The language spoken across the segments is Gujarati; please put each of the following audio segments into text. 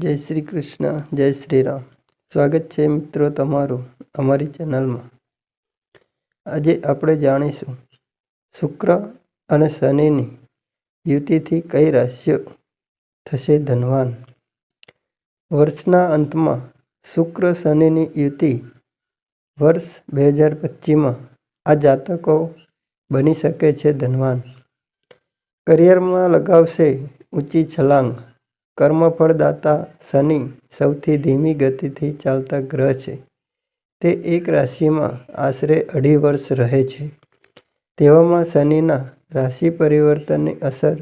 જય શ્રી કૃષ્ણ, જય શ્રી રામ. સ્વાગત છે મિત્રો તમારું અમારી ચેનલમાં. આજે આપણે જાણીશું શુક્ર અને શનિની યુતિથી કઈ રાશિઓ થશે ધનવાન? વર્ષના અંતમાં શુક્ર શનિની યુતિ વર્ષ બે હજાર પચીસમાં આ જાતકો બની શકે છે ધનવાન. કરિયરમાં લગાવશે ઊંચી છલાંગ. કર્મફળદાતા શનિ સૌથી ધીમી ગતિથી ચાલતા ગ્રહ છે. તે એક રાશિમાં આશરે અઢી વર્ષ રહે છે. તેવામાં શનિના રાશિ પરિવર્તનની અસર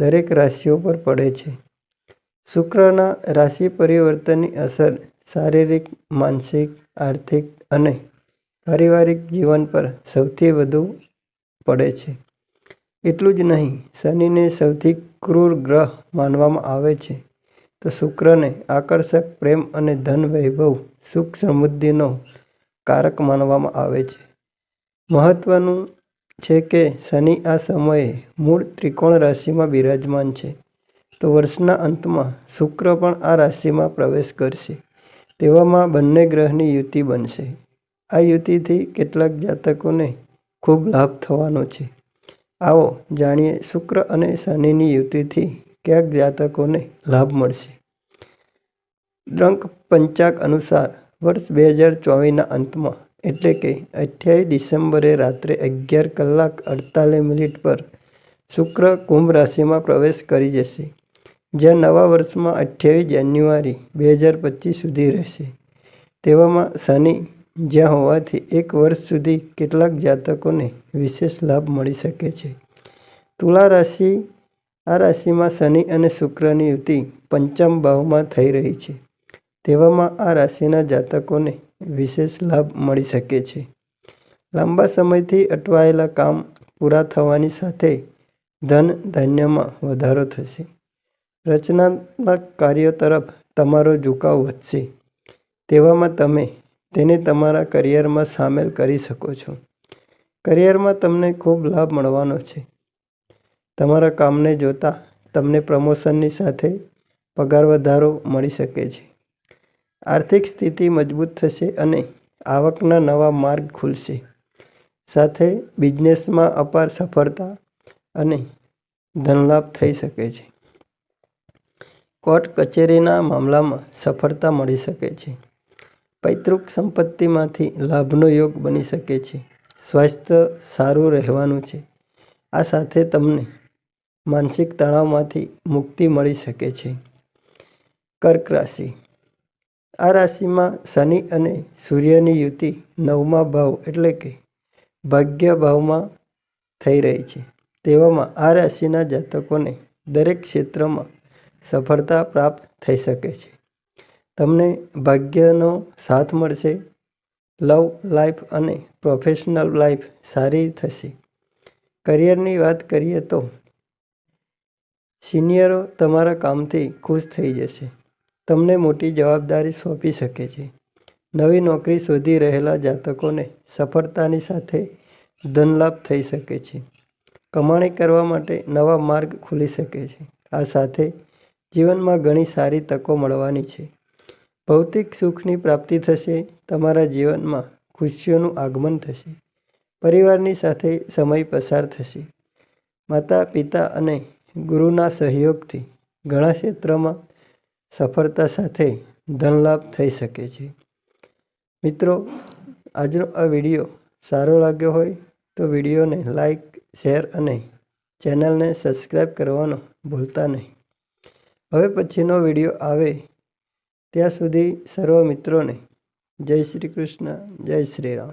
દરેક રાશિઓ પર પડે છે. શુક્રના રાશિ પરિવર્તનની અસર શારીરિક, માનસિક, આર્થિક અને પારિવારિક જીવન પર સૌથી વધુ પડે છે. એટલું જ નહીં, શનિને સૌથી ક્રૂર ગ્રહ માનવામાં આવે છે. તો શુક્રને આકર્ષક પ્રેમ અને ધન વૈભવ, સુખ સમૃદ્ધિનો કારક માનવામાં આવે છે. મહત્વનું છે કે શનિ આ સમયે મૂળ ત્રિકોણ રાશિમાં બિરાજમાન છે. તો વર્ષના અંતમાં શુક્ર પણ આ રાશિમાં પ્રવેશ કરશે. તેવામાં બંને ગ્રહની યુતિ બનશે. આ યુતિથી કેટલાક જાતકોને ખૂબ લાભ થવાનો છે. આવો જાણીએ શુક્ર અને શનિની યુતિથી ક્યાંક જાતકોને લાભ મળશે. દ્રંક પંચાગ અનુસાર વર્ષ બે હજાર ચોવીસના અંતમાં, એટલે કે અઠ્યાવીસ ડિસેમ્બરે રાત્રે અગિયાર કલાક અડતાલીસ મિનિટ પર શુક્ર કુંભ રાશિમાં પ્રવેશ કરી જશે, જ્યાં નવા વર્ષમાં અઠ્યાવીસ જાન્યુઆરી બે હજાર પચીસ સુધી રહેશે. તેવામાં શનિ જ્યાં હોવાથી એક વર્ષ સુધી કેટલાક જાતકોને વિશેષ લાભ મળી શકે છે. તુલા રાશિ, આ રાશિમાં શનિ અને શુક્રની યુતિ પંચમ ભાવમાં થઈ રહી છે. તેવામાં આ રાશિના જાતકોને વિશેષ લાભ મળી શકે છે. લાંબા સમયથી અટવાયેલા કામ પૂરા થવાની સાથે ધન ધાન્યમાં વધારો થશે. રચનાત્મક કાર્યો તરફ તમારો ઝુકાવ વધશે. તેવામાં તમે તેને તમારા કરિયરમાં સામેલ કરી શકો છો. કરિયરમાં તમને ખૂબ લાભ મળવાનો છે. તમારા કામને જોતા તમને પ્રમોશનની સાથે પગાર વધારો મળી શકે છે. આર્થિક સ્થિતિ મજબૂત થશે અને આવકના નવા માર્ગ ખુલશે. સાથે બિઝનેસમાં અપાર સફળતા અને ધનલાભ થઈ શકે છે. કોર્ટ કચેરીના મામલામાં સફળતા મળી શકે છે. પૈતૃક સંપત્તિમાંથી લાભનો યોગ બની શકે છે. સ્વાસ્થ્ય સારું રહેવાનું છે. આ સાથે તમને માનસિક તણાવમાંથી મુક્તિ મળી શકે છે. કર્ક રાશિ. આ રાશિમાં શનિ અને સૂર્યની યુતિ નવમા ભાવ એટલે કે ભાગ્ય ભાવમાં થઈ રહી છે. તેવામાં આ રાશિના જાતકોને દરેક ક્ષેત્રમાં સફળતા પ્રાપ્ત થઈ શકે છે. તમને ભાગ્યનો સાથ મળશે. લવ લાઈફ અને પ્રોફેશનલ લાઈફ સારી થશે. કરિયરની વાત કરીએ તો, સિનિયરો તમારા કામથી ખુશ થઈ જશે. તમને મોટી જવાબદારી સોંપી શકે છે. નવી નોકરી શોધી રહેલા જાતકોને સફળતાની સાથે ધનલાભ થઈ શકે છે. કમાણી કરવા માટે નવા માર્ગ ખુલી શકે છે. આ સાથે જીવનમાં ઘણી સારી તકો મળવાની છે. ભૌતિક સુખની પ્રાપ્તિ થશે, તમારા જીવનમાં ખુશીઓનું આગમન થશે, પરિવારની સાથે સમય પસાર થશે. માતા, પિતા અને ગુરુના સહયોગથી ઘણા ક્ષેત્રમાં સફળતા સાથે ધનલાભ થઈ શકે છે. મિત્રો, આજનો આ વીડિયો સારો લાગ્યો હોય તો વિડીયોને લાઈક, શેર અને ચેનલને સબસ્ક્રાઈબ કરવાનો ભૂલતા નહીં. હવે પછીનો વીડિયો આવે ત્યાં સુધી સર્વ મિત્રોને જય શ્રી કૃષ્ણ જય શ્રી રામ.